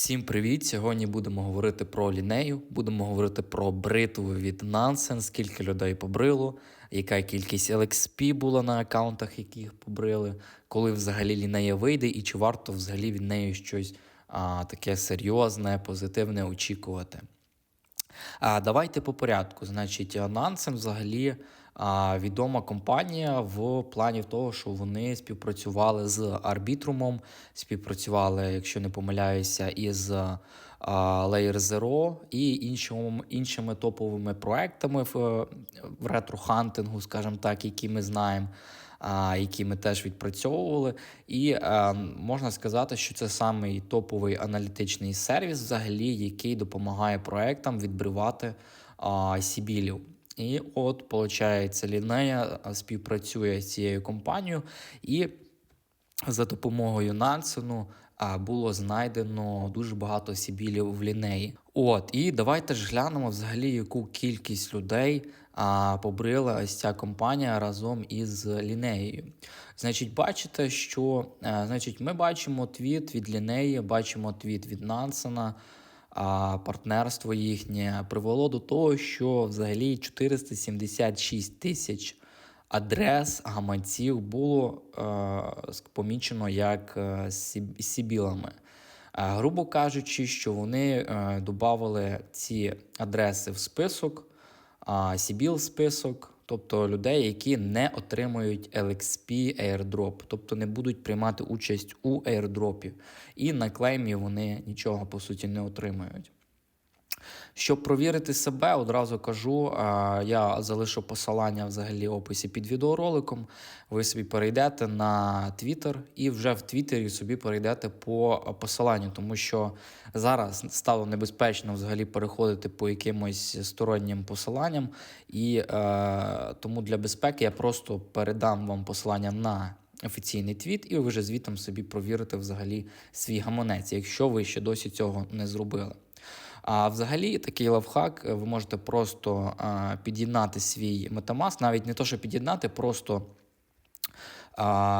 Всім привіт! Сьогодні будемо говорити про лінею, будемо говорити про бритву від Nansen, скільки людей побрило, яка кількість LXP була на аккаунтах, яких побрили, коли взагалі лінея вийде, і чи варто взагалі від неї щось а, таке серйозне, позитивне очікувати. А, Давайте по порядку. Значить, Nansen взагалі відома компанія в плані того, що вони співпрацювали з Arbitrumом, співпрацювали, якщо не помиляюся, із Layer Zero і іншими, іншими топовими проектами в, ретро-хантингу, скажімо так, які ми знаємо. Які ми теж відпрацьовували, і а, можна сказати, що це самий топовий аналітичний сервіс, взагалі, який допомагає проектам відбривати а, сібілів. І от, виходить, Лінея співпрацює з цією компанією, і за допомогою Нансену було знайдено дуже багато сібілів в лінеї. От, і давайте ж глянемо взагалі, яку кількість людей а, побрила ось ця компанія разом із лінеєю. Значить, бачите, що а, значить, ми бачимо твіт від лінеї, бачимо твіт від Нансена. А партнерство їхнє привело до того, що взагалі 476 тисяч адрес гаманців було е, помічено як е, сібілами. Е, грубо кажучи, що вони е, додавали ці адреси в список, сібіл список, тобто людей, які не отримують LXP airdrop, тобто не будуть приймати участь у airdropі. І на клеймі вони нічого по суті не отримують. Щоб провірити себе, одразу кажу, я залишу посилання взагалі в описі під відеороликом. Ви собі перейдете на Twitter і вже в Твіттері собі перейдете по посиланню, тому що зараз стало небезпечно взагалі переходити по якимось стороннім посиланням, і е, тому для безпеки я просто передам вам посилання на. Офіційний твіт, і ви вже звітом собі провірите взагалі свій гаманець, якщо ви ще досі цього не зробили. А взагалі, такий лавхак, ви можете просто під'єднати свій Metamask, навіть не то, що під'єднати, просто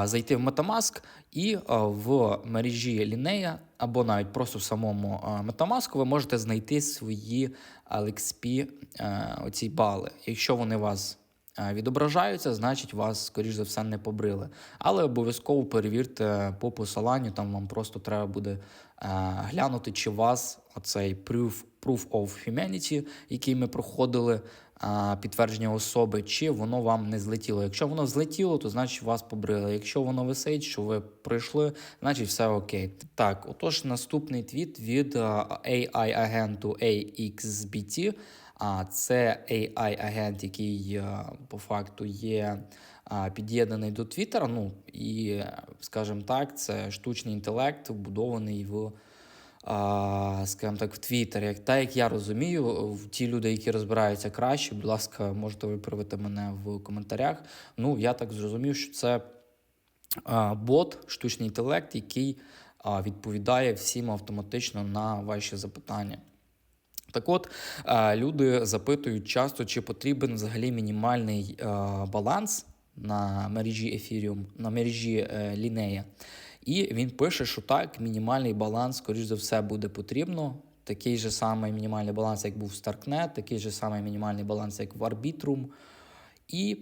зайти в Metamask і а, в мережі Лінея, або навіть просто в самому Metamask ви можете знайти свої LXP оці бали. Якщо вони вас відображаються, значить вас, скоріш за все, не побрили. Але обов'язково перевірте по посиланню, там вам просто треба буде глянути, чи вас оцей proof, proof of humanity, який ми проходили, підтвердження особи, чи воно вам не злетіло. Якщо воно злетіло, то значить вас побрили. Якщо воно висить, що ви прийшли, значить все окей. Так, отож, наступний твіт від AI-агенту AXBT. А це AI-агент, який по факту є під'єднаний до Твіттера. Ну і, скажімо так, це штучний інтелект, вбудований в. Скажімо так, в Твіттері. Як так як я розумію, ті люди, які розбираються краще, будь ласка, можете виправити мене в коментарях. Ну, я так зрозумів, що це бот, штучний інтелект, який відповідає всім автоматично на ваші запитання. Так от люди запитують часто, чи потрібен взагалі мінімальний баланс на мережі Ethereum, на мережі Лінея. І він пише, що так, мінімальний баланс, скоріш за все, буде потрібно. Такий же самий мінімальний баланс, як був в Starknet, такий же самий мінімальний баланс, як в Arbitrum. І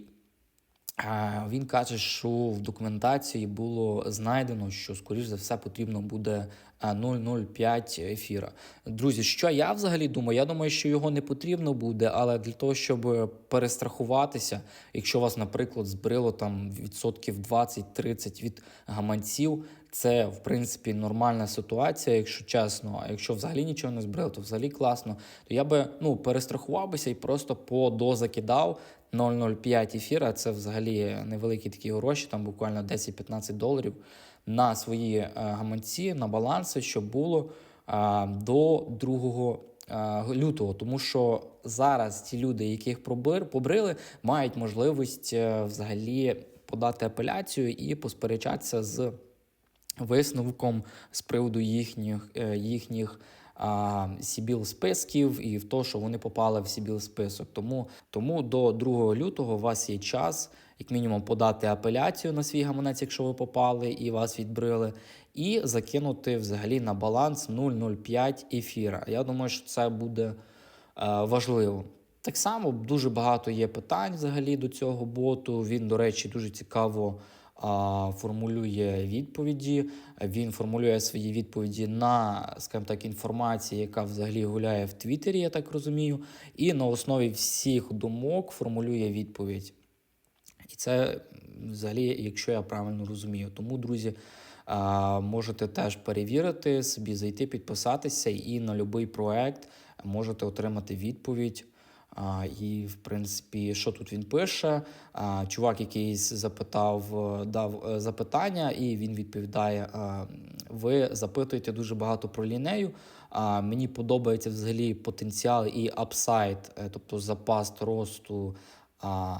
він каже, що в документації було знайдено, що, скоріш за все, потрібно буде 0,05 ефіра. Друзі, що я взагалі думаю? Я думаю, що його не потрібно буде, але для того, щоб перестрахуватися, якщо вас, наприклад, збрило там відсотків 20-30 від гаманців, це в принципі нормальна ситуація, якщо чесно. А якщо взагалі нічого не збрило, то взагалі класно. То я би ну перестрахувався і просто по дозакидав 0,05 ефіра. Це взагалі невеликі такі гроші, там буквально 10-15 доларів на свої е, гаманці, на баланси, щоб було е, до 2 е, лютого. Тому що зараз ті люди, яких побрили, мають можливість взагалі подати апеляцію і посперечатися з висновком з приводу їхніх їхніх Сібіл списків і в те, що вони попали в Сібіл список. Тому, тому до 2 лютого у вас є час, як мінімум, подати апеляцію на свій гаманець, якщо ви попали і вас відбрили, і закинути взагалі на баланс 0,05 ефіра. Я думаю, що це буде е, важливо. Так само дуже багато є питань взагалі до цього боту. Він, до речі, дуже цікаво формулює відповіді. Він формулює свої відповіді на, скажімо так, інформації, яка взагалі гуляє в Твіттері, я так розумію, і на основі всіх думок формулює відповідь. І це взагалі, якщо я правильно розумію. Тому, друзі, можете теж перевірити собі, зайти, підписатися, і на будь-який проект можете отримати відповідь. А, і, в принципі, що тут він пише? А, чувак якийсь запитав, е, дав е, запитання, і він відповідає: а, ви запитуєте дуже багато про лінею. А, мені подобається взагалі потенціал і апсайд, е, тобто запас росту а,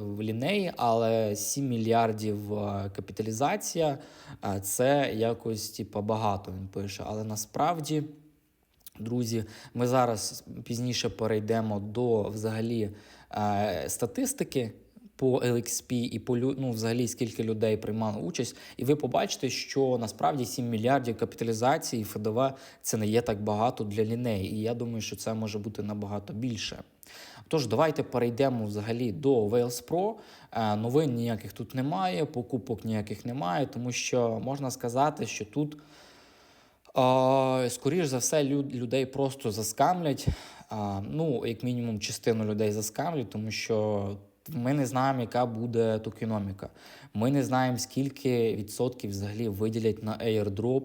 в лінеї, але 7 мільярдів е, капіталізація е, це якось типу, багато. Він пише. Але насправді. Друзі, ми зараз пізніше перейдемо до взагалі е, статистики по LXP і по ну, взагалі скільки людей приймало участь, і ви побачите, що насправді 7 мільярдів капіталізації ФДВ це не є так багато для ліней. І я думаю, що це може бути набагато більше. Тож, давайте перейдемо взагалі до Wales Pro. Е, Новин ніяких тут немає, покупок ніяких немає, тому що можна сказати, що тут. А, скоріш за все, людей просто заскамлять. Ну, як мінімум, частину людей заскамлять, тому що ми не знаємо, яка буде токеноміка. Ми не знаємо, скільки відсотків взагалі виділять на airdrop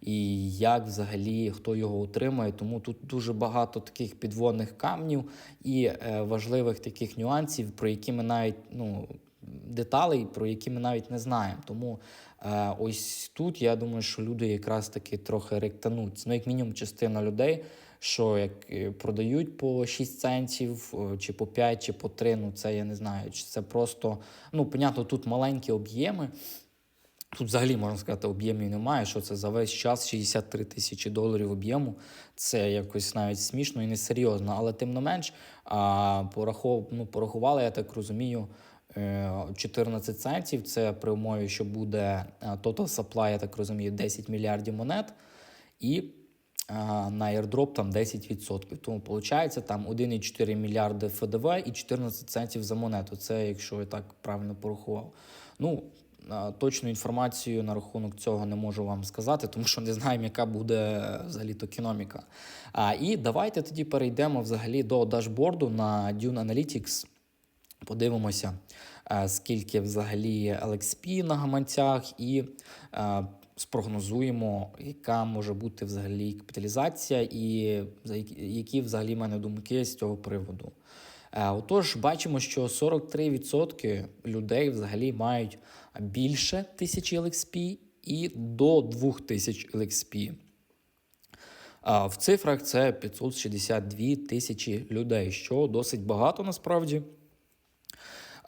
і як взагалі хто його отримає. Тому тут дуже багато таких підводних камнів і е, важливих таких нюансів, про які ми навіть ну, деталей, про які ми навіть не знаємо. Тому ось тут я думаю, що люди якраз таки трохи ректануть. Ну, як мінімум, частина людей, що як е, продають по 6 центів, е, чи по 5, чи по 3, ну це я не знаю. Чи це просто, ну, понятно, тут маленькі об'єми. Тут взагалі можна сказати, об'ємів немає. Що це за весь час 63 тисячі доларів об'єму. Це якось навіть смішно і несерйозно. Але тим не менш, а, порахов, ну, порахували, я так розумію, 14 центів. Це при умові, що буде е, total supply, я так розумію, 10 мільярдів монет. І на airdrop там 10%. Тому виходить там 1,4 мільярди ФДВ і 14 центів за монету. Це якщо я так правильно порахував. Ну, точну інформацію на рахунок цього не можу вам сказати, тому що не знаємо, яка буде е, взагалі токеноміка. А, і давайте тоді перейдемо взагалі до дашборду на Dune Analytics. Подивимося, е, скільки взагалі LXP на гаманцях, і е, спрогнозуємо, яка може бути взагалі капіталізація, і які- взагалі в мене думки з цього приводу. Е, Отож, бачимо, що 43% людей взагалі мають більше 1000 LXP і до 2000 LXP. В цифрах це 562 тисячі людей, що досить багато насправді.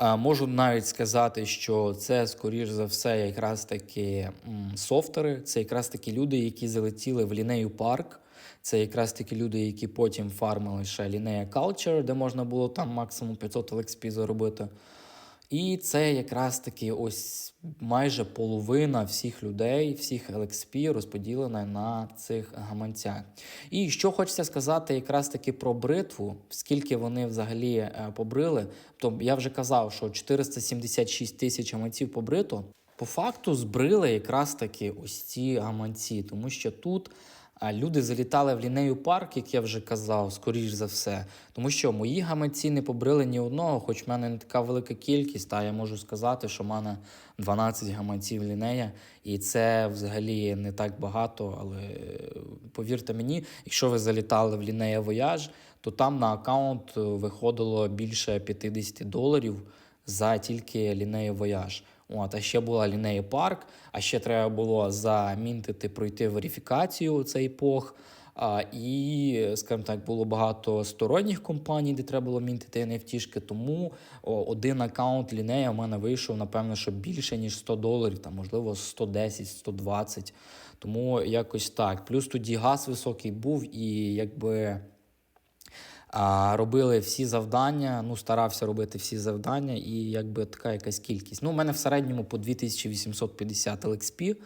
Можу навіть сказати, що це, скоріш за все, якраз таки софтери, це якраз такі люди, які залетіли в лінею парк. Це якраз такі люди, які потім фармили ще лінея Culture, де можна було там максимум 500 LXP заробити. І це якраз таки ось майже половина всіх людей, всіх LXP розподілена на цих гаманцях. І що хочеться сказати якраз таки про бритву, скільки вони взагалі е, побрили. То я вже казав, що 476 тисяч гаманців побрито. По факту збрили якраз таки ось ці гаманці, тому що тут. А люди залітали в лінею парк, як я вже казав, скоріш за все. Тому що мої гаманці не побрили ні одного, хоч в мене не така велика кількість, та я можу сказати, що в мене 12 гаманців лінея, і це взагалі не так багато. Але е, повірте мені, якщо ви залітали в лінея Voyage, то там на аккаунт е, виходило більше 50 доларів за тільки лінею Voyage. От, а ще була лінея парк, а ще треба було замінтити, пройти верифікацію цей епох. А, і, скажімо так, було багато сторонніх компаній, де треба було мінтити NFT-шки, тому один аккаунт лінея в мене вийшов, напевно, що більше, ніж 100 доларів, там, можливо, 110, 120. Тому якось так. Плюс тоді газ високий був, і якби робили всі завдання. Ну, старався робити всі завдання, і якби така якась кількість. Ну, у мене в середньому по 2850 LXP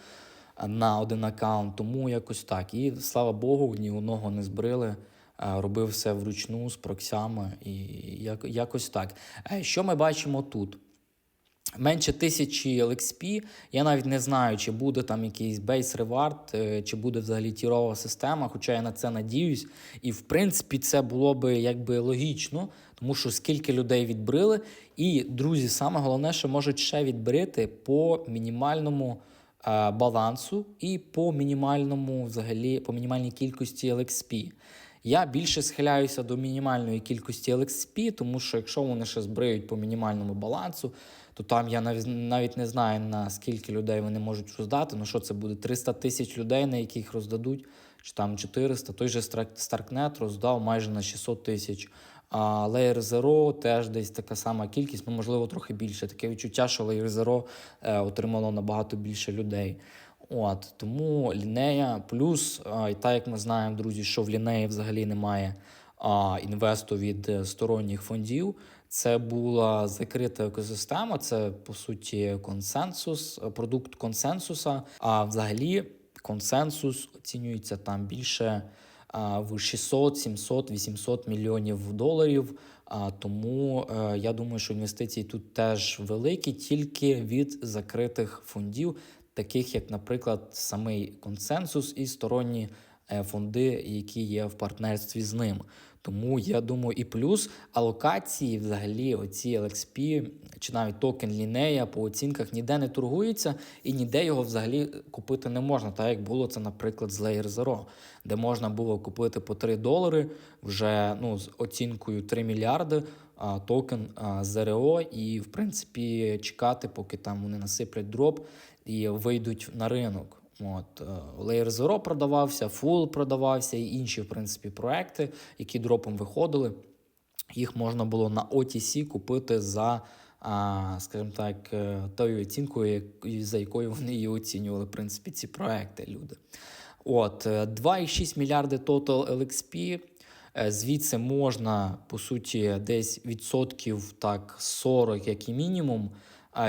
на один аккаунт, тому якось так. І слава Богу, ні одного не збрили. Робив все вручну з проксями і якось так. Е, Що ми бачимо тут? Менше тисячі LXP, я навіть не знаю, чи буде там якийсь бейс ревард, чи буде взагалі тірова система, хоча я на це надіюсь. І в принципі це було би якби логічно, тому що скільки людей відбрили. І, друзі, саме головне, що можуть ще відбрити по мінімальному е, балансу і по мінімальному, взагалі, по мінімальній кількості LXP. Я більше схиляюся до мінімальної кількості LXP, тому що якщо вони ще збриють по мінімальному балансу, то там я навіть, не знаю, на скільки людей вони можуть роздати. Ну що це буде? 300 тисяч людей, на яких роздадуть, чи там 400. Той же Starknet роздав майже на 600 тисяч. А Layer Zero теж десь така сама кількість, ну можливо, трохи більше. Таке відчуття, що Layer Zero е, отримало набагато більше людей. От тому лінея плюс, і так як ми знаємо, друзі, що в лінеї взагалі немає а, інвесту від е, сторонніх фондів. Це була закрита екосистема, це по суті консенсус, е, продукт консенсуса. А взагалі консенсус оцінюється там більше в 600, 700, 800 мільйонів доларів. Тому е, я думаю, що інвестиції тут теж великі, тільки від закритих фондів, таких як, наприклад, самий консенсус і сторонні е, фонди, які є в партнерстві з ним. Тому я думаю, і плюс алокації, взагалі, оці LXP, чи навіть токен Лінея по оцінках ніде не торгується і ніде його взагалі купити не можна, так як було це, наприклад, з Layer Zero, де можна було купити по 3 долари вже ну, з оцінкою 3 мільярди. а, Токен а, ЗРО, і в принципі чекати, поки там вони насиплять дроп і вийдуть на ринок. От е, Layer Zero продавався, Full продавався і інші, в принципі, проекти, які дропом виходили. Їх можна було на OTC купити за, скажімо так, е, тою оцінкою, за якою вони її оцінювали, в принципі, ці проекти, люди. От, е, 2,6 мільярди total LXP. Е, Звідси можна, по суті, десь відсотків так 40, як і мінімум,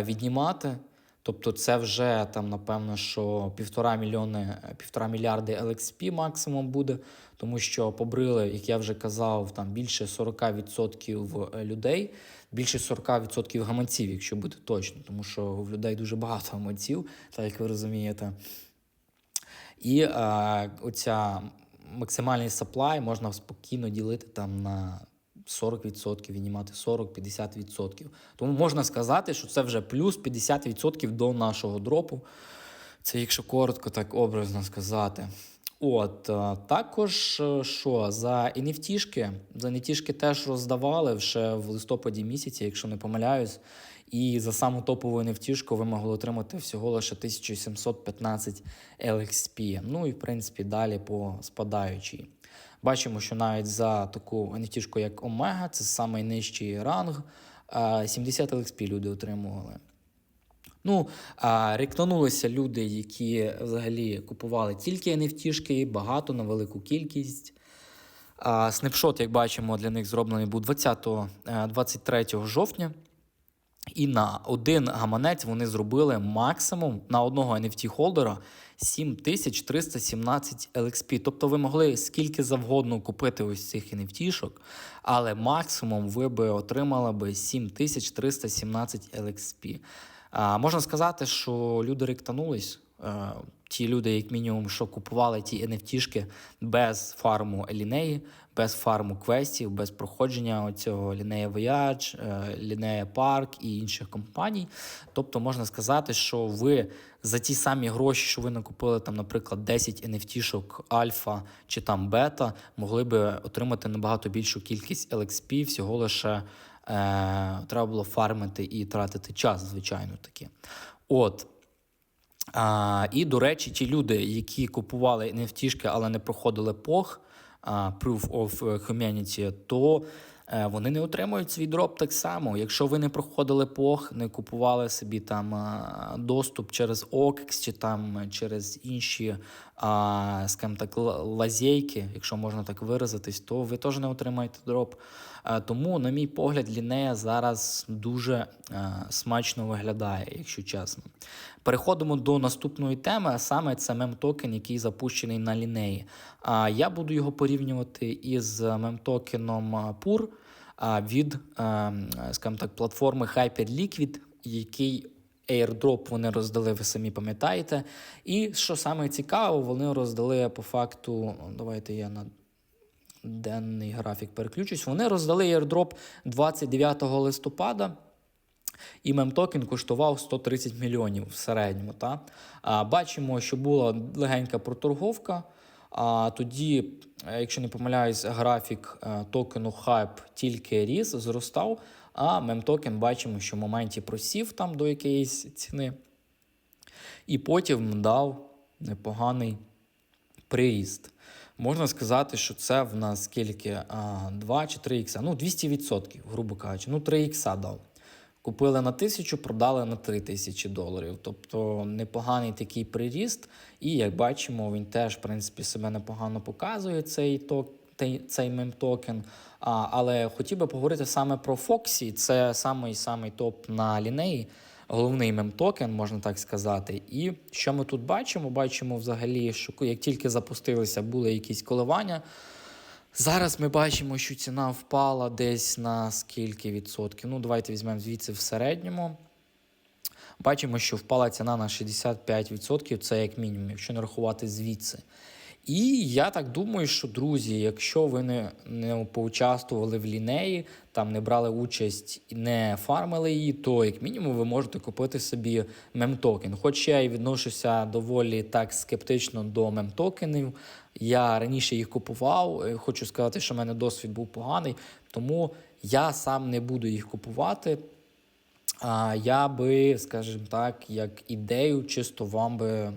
віднімати. Тобто це вже там, напевно, що півтора мільйони, півтора мільярди LXP максимум буде, тому що побрили, як я вже казав, там більше 40% людей, більше 40% гаманців, якщо бути точно, тому що в людей дуже багато гаманців, так як ви розумієте. І е, оця максимальний supply можна спокійно ділити там на 40%, віднімати 40-50%. Тому можна сказати, що це вже плюс 50% до нашого дропу. Це якщо коротко, так образно сказати. От е, також е, що за NFT-шки, за NFT-шки теж роздавали ще в листопаді місяці, якщо не помиляюсь. І за саму топову NFT-шку ви могли отримати всього лише 1715 LXP. Ну і в принципі далі по спадаючій. Бачимо, що навіть за таку NFT, як Омега, це самий нижчий ранг, е, 70 LXP люди отримували. Ну, а люди, які взагалі купували тільки NFT, багато на велику кількість. Снапшот, як бачимо, для них зроблений був 20, е, 23 жовтня. І на один гаманець вони зробили максимум на одного NFT-холдера 7317 LXP. Тобто ви могли скільки завгодно купити ось цих NFT-шок, але максимум ви би отримали би 7317 LXP. А, можна сказати, що люди ректанулись. Ті люди, як мінімум, що купували ті NFT-шки без фарму лінеї, без фарму квестів, без проходження цього лінея Voyage, лінея Park і інших компаній. Тобто можна сказати, що ви за ті самі гроші, що ви накупили, там, наприклад, 10 NFT-шок альфа чи там бета, могли би отримати набагато більшу кількість LXP, всього лише е, треба було фармити і тратити час, звичайно таки. От. А, і, до речі, ті люди, які купували NFT, але не проходили а, Proof of Humanity, то е, вони не отримують свій дроп так само. Якщо ви не проходили пох, не купували собі там е, доступ через OKX чи там через інші, скажімо так, лазейки, якщо можна так виразитись, то ви теж не отримаєте дроп. Е, Тому, на мій погляд, лінея зараз дуже е, смачно виглядає, якщо чесно. Переходимо до наступної теми, а саме це мем-токен, який запущений на лінеї. Я буду його порівнювати із мем-токеном PUR від, е, скажімо так, платформи Hyperliquid, який airdrop вони роздали, ви самі пам'ятаєте. І що саме цікаво, вони роздали по факту. Давайте я на денний графік переключусь. Вони роздали airdrop 29 листопада. І мемтокен коштував 130 мільйонів в середньому. Та? А, бачимо, що була легенька проторговка. А тоді, е, якщо не помиляюсь, графік е, токену Hype тільки ріс, зростав, а мемтокен бачимо, що в моменті просів там до якоїсь ціни. І потім дав непоганий приріст. Можна сказати, що це в нас скільки? 2 чи 3 ікса. Ну, 200%, грубо кажучи. Ну, 3 ікса дав. Купили на тисячу, продали на 3 тисячі доларів. Тобто непоганий такий приріст. І як бачимо, він теж, в принципі, себе непогано показує цей ток. Цей, мем-токен. Але хотів би поговорити саме про Foxy. Це самий самий топ на лінеї, головний мем-токен, можна так сказати. І що ми тут бачимо? Бачимо взагалі, що як тільки запустилися, були якісь коливання. Зараз ми бачимо, що ціна впала десь на скільки відсотків. Ну, давайте візьмемо звідси в середньому. Бачимо, що впала ціна на 65%, це як мінімум, якщо не рахувати звідси. І я так думаю, що друзі, якщо ви не, не поучаствували в лінеї, там не брали участь і не фармили її, то як мінімум ви можете купити собі мемтокен. Хоч я і відношуся доволі так скептично до мемтокенів. Я раніше їх купував. е, Хочу сказати, що в мене досвід був поганий, тому я сам не буду їх купувати. А я би, скажімо так, як ідею, чисто вам би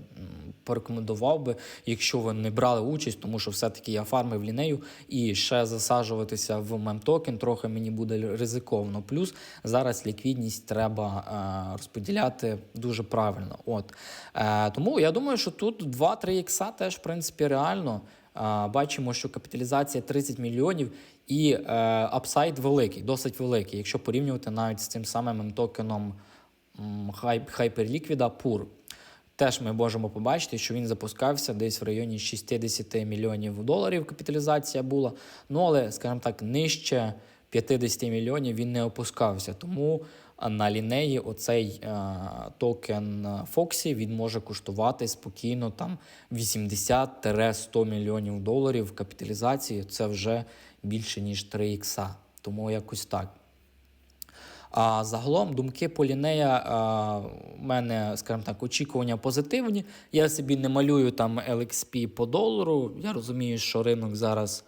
порекомендував би, якщо ви не брали участь, тому що все-таки я фармив лінею і ще засаджуватися в мемтокен трохи мені буде ризиковано. Плюс зараз ліквідність треба е, розподіляти дуже правильно. От е, тому я думаю, що тут 2-3 ікса теж в принципі реально. А, Бачимо, що капіталізація 30 мільйонів і е, апсайд великий, досить великий, якщо порівнювати навіть з цим самим токеном Hyperliquid PUR. Теж ми можемо побачити, що він запускався десь в районі 60 мільйонів доларів капіталізація була. Ну, але, скажімо так, нижче 50 мільйонів він не опускався. Тому на лінеї оцей е, токен е, Foxy він може коштувати спокійно там 80-100 мільйонів доларів капіталізації. Це вже більше ніж 3 ікса. Тому якось так. А загалом думки по лінея а, у мене, скажімо так, очікування позитивні. Я собі не малюю там LXP по долару. Я розумію, що ринок зараз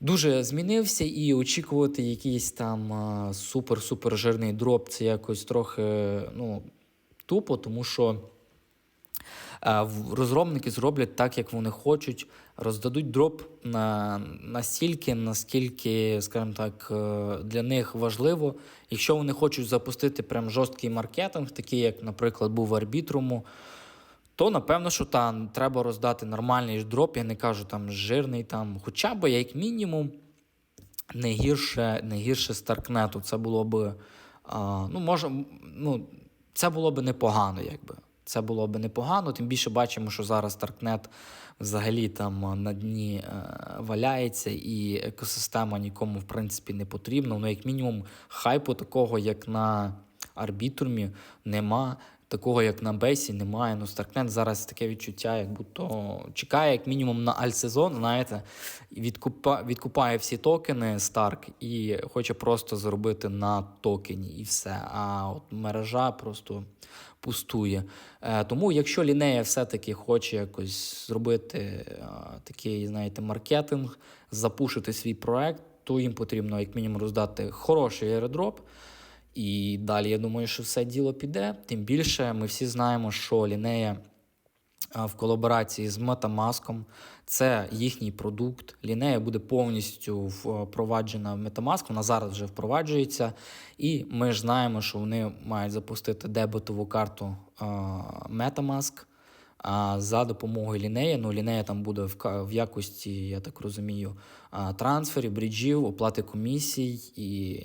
дуже змінився, і очікувати якийсь там супер-супер жирний дроп це якось трохи ну, тупо, тому що. Е, Розробники зроблять так, як вони хочуть, роздадуть дроп на настільки, наскільки, скажімо так, е, для них важливо. Якщо вони хочуть запустити прям жорсткий маркетинг, такий, як, наприклад, був в арбітруму, то напевно, що там треба роздати нормальний дроп. Я не кажу там жирний, там, хоча б як мінімум не гірше, не гірше Старкнету. Це було б, а, ну, може, ну, це було б непогано, якби. Це було би непогано, тим більше бачимо, що зараз Таркнет взагалі там на дні е, валяється, і екосистема нікому в принципі не потрібна. Ну, як мінімум, хайпу такого, як на арбітрумі, нема. Такого, як на Бесі, немає. Ну, Старкнет зараз таке відчуття, як будто чекає, як мінімум, на альсезон, знаєте, відкупа, відкупає всі токени Старк і хоче просто заробити на токені і все. А от мережа просто пустує. Е, тому, якщо Лінея все-таки хоче якось зробити е, такий, знаєте, маркетинг, запушити свій проект, то їм потрібно, як мінімум, роздати хороший аеродроп. І далі я думаю, що все діло піде. Тим більше ми всі знаємо, що лінея в колаборації з Metamask. Це їхній продукт. Лінея буде повністю впроваджена в Metamask, вона зараз вже впроваджується. І ми ж знаємо, що вони мають запустити дебетову карту Metamask. За допомогою лінеї, ну лінея там буде в, в якості, я так розумію, трансферів, бріджів, оплати комісій і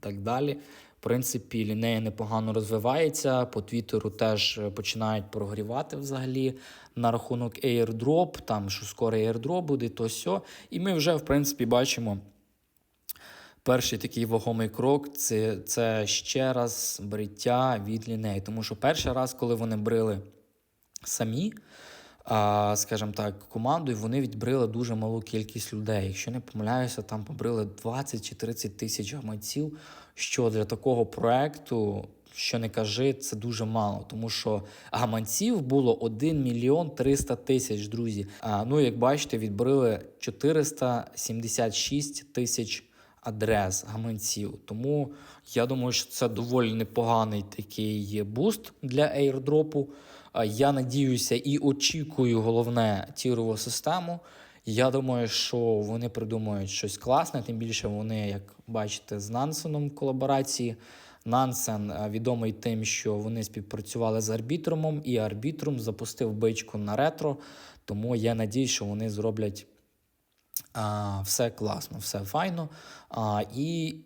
так далі. Принципі, лінея непогано розвивається. По Твіттеру теж е, починають прогрівати взагалі на рахунок airdrop, там що скоро airdrop буде, то сьо. І ми вже, в принципі, бачимо. Перший такий вагомий крок це, це ще раз бриття від ліней. Тому що перший раз, коли вони брили самі, скажімо так, командою, вони відбрили дуже малу кількість людей. Якщо не помиляюся, там побрили 20 чи 30 тисяч гаманців, що для такого проекту. Що не кажи, це дуже мало, тому що гаманців було 1 мільйон 300 тисяч, друзі. А, ну, як бачите, відбрили 476 тисяч адрес гаманців. Тому я думаю, що це доволі непоганий такий буст для airdropу. Я надіюся і очікую головне тірову систему. Я думаю, що вони придумають щось класне, тим більше вони, як бачите, з Нансеном в колаборації. Нансен е, відомий тим, що вони співпрацювали з арбітромом, і арбітром запустив бичку на ретро. Тому я надію, що вони зроблять а, все класно, все файно. А, і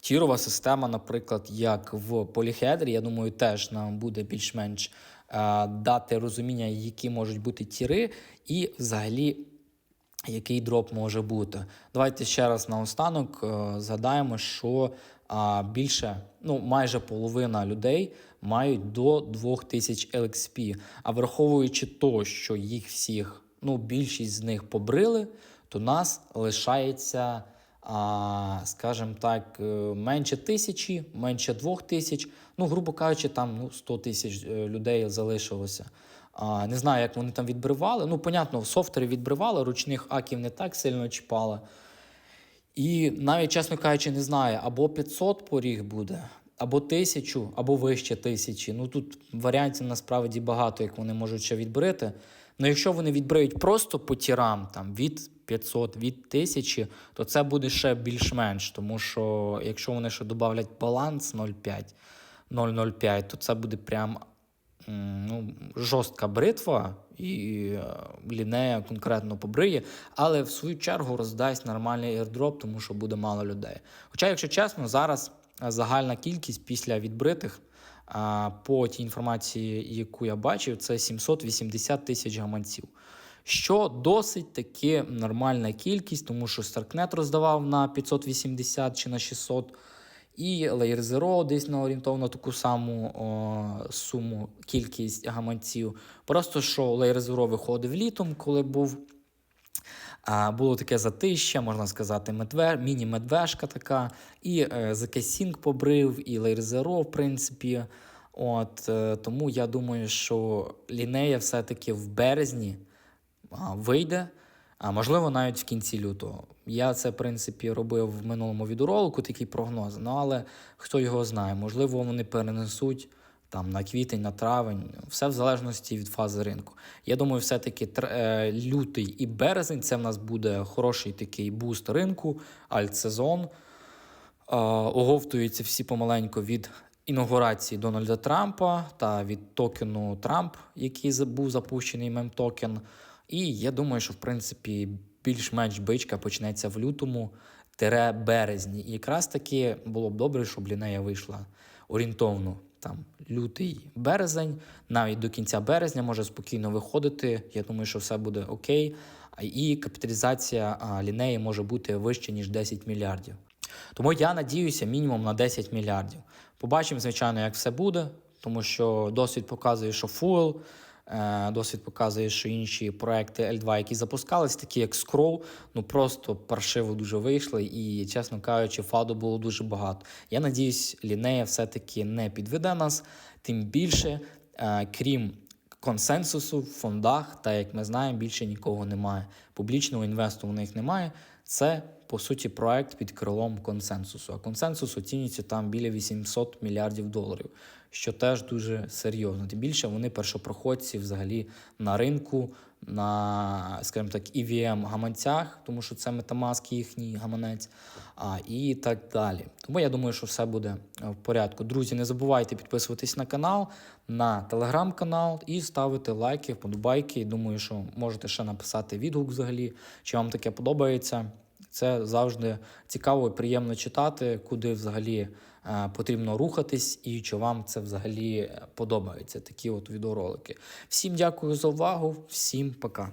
тірова система, наприклад, як в Polyhedra, я думаю, теж нам буде більш-менш дати розуміння, які можуть бути тіри, і взагалі. Який дроп може бути? Давайте ще раз наостанок е, згадаємо, що більше, ну майже половина людей мають до 2000 LXP. А враховуючи то, що їх всіх, ну більшість з них побрили, то нас лишається, а, скажімо так, е, менше тисячі, менше двох тисяч. Ну, грубо кажучи, там ну, 100 тисяч е, людей залишилося. А, не знаю, як вони там відбривали. Ну, понятно, в софтері відбривали, ручних аків не так сильно чіпали. І навіть, чесно кажучи, не знаю, або 500 поріг буде, або 1000, або вище тисячі. Ну тут варіантів насправді багато, як вони можуть ще відбрити. Ну, якщо вони відбриють просто по тірам там, від 500, від 1000, то це буде ще більш-менш. Тому що якщо вони ще додавлять баланс 0,5, 0,05, то це буде прям ну, жорстка бритва, і е, лінея конкретно побриє, але в свою чергу роздасть нормальний airdrop, тому що буде мало людей. Хоча, якщо чесно, зараз е, загальна кількість після відбритих. По тій інформації, яку я бачив, це 780 тисяч гаманців. Що досить таки нормальна кількість, тому що Starknet роздавав на 580 чи на 600, і Layer Zero десь на орієнтовно таку саму о, суму, кількість гаманців. Просто що Layer Zero виходив літом, коли був. Було таке затища, можна сказати, медве, міні-медвежка така. І ZK побрив, і Zero, в принципі. От, е, тому я думаю, що лінея все-таки в березні вийде, а можливо, навіть в кінці лютого. Я це, в принципі, робив в минулому відеоролику, такий прогноз. Ну, але хто його знає, можливо, вони перенесуть там на квітень, на травень, все в залежності від фази ринку. Я думаю, все-таки е, лютий і березень це в нас буде хороший такий буст ринку, альтсезон. Е, оговтуються всі помаленьку від інаугурації Дональда Трампа та від токену Трамп, який був запущений мем-токен. І я думаю, що в принципі більш-менш бичка почнеться в лютому березні. І якраз таки було б добре, щоб лінея вийшла орієнтовно там лютий березень, навіть до кінця березня може спокійно виходити. Я думаю, що все буде окей. І капіталізація лінеї може бути вище, ніж 10 мільярдів. Тому я надіюся мінімум на 10 мільярдів. Побачимо, звичайно, як все буде, тому що досвід показує, що фуел досвід показує, що інші проекти L2, які запускались, такі як Scroll, ну просто паршиво дуже вийшли, і, чесно кажучи, фаду було дуже багато. Я надіюсь, лінея все-таки не підведе нас, тим більше, е, крім консенсусу в фондах, та як ми знаємо, більше нікого немає. Публічного інвесту у них немає. Це по суті проект під крилом консенсусу. А консенсус оцінюється там біля 800 мільярдів доларів, що теж дуже серйозно. Тим більше вони першопроходці взагалі на ринку, на, скажімо так, EVM гаманцях, тому що це Metamask їхній гаманець, а, і так далі. Тому я думаю, що все буде е, в порядку. Друзі, не забувайте підписуватись на канал, на телеграм-канал і ставити лайки, вподобайки. Думаю, що можете ще написати відгук взагалі, чи вам таке подобається. Це завжди цікаво і приємно читати, куди взагалі потрібно рухатись, і чи вам це взагалі подобається. Такі от відеоролики. Всім дякую за увагу, всім пока.